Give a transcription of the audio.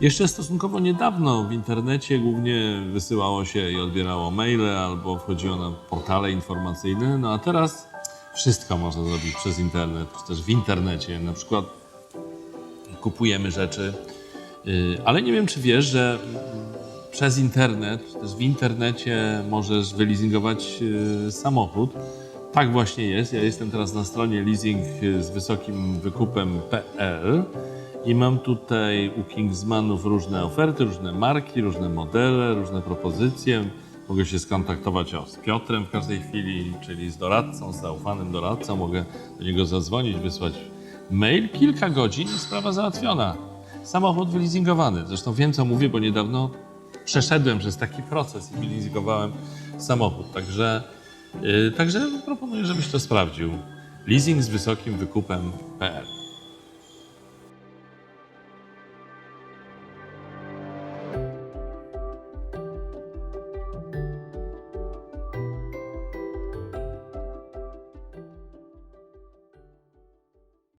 Jeszcze stosunkowo niedawno w internecie głównie wysyłało się i odbierało maile albo wchodziło na portale informacyjne, no a teraz wszystko można zrobić przez internet, czy też w internecie. Na przykład kupujemy rzeczy, yy, ale nie wiem, czy wiesz, że przez internet, czy też w internecie możesz wyleasingować yy, samochód. Tak właśnie jest. Ja jestem teraz na stronie leasing z wysokim wykupem.pl i mam tutaj u Kingsmanów różne oferty, różne marki, różne modele, różne propozycje. Mogę się skontaktować z Piotrem w każdej chwili, czyli z doradcą, z zaufanym doradcą. Mogę do niego zadzwonić, wysłać mail. Kilka godzin i sprawa załatwiona. Samochód wyleasingowany. Zresztą wiem, co mówię, bo niedawno przeszedłem przez taki proces i wyleasingowałem samochód. Także, yy, także proponuję, żebyś to sprawdził. Leasing z wysokim wykupem.pl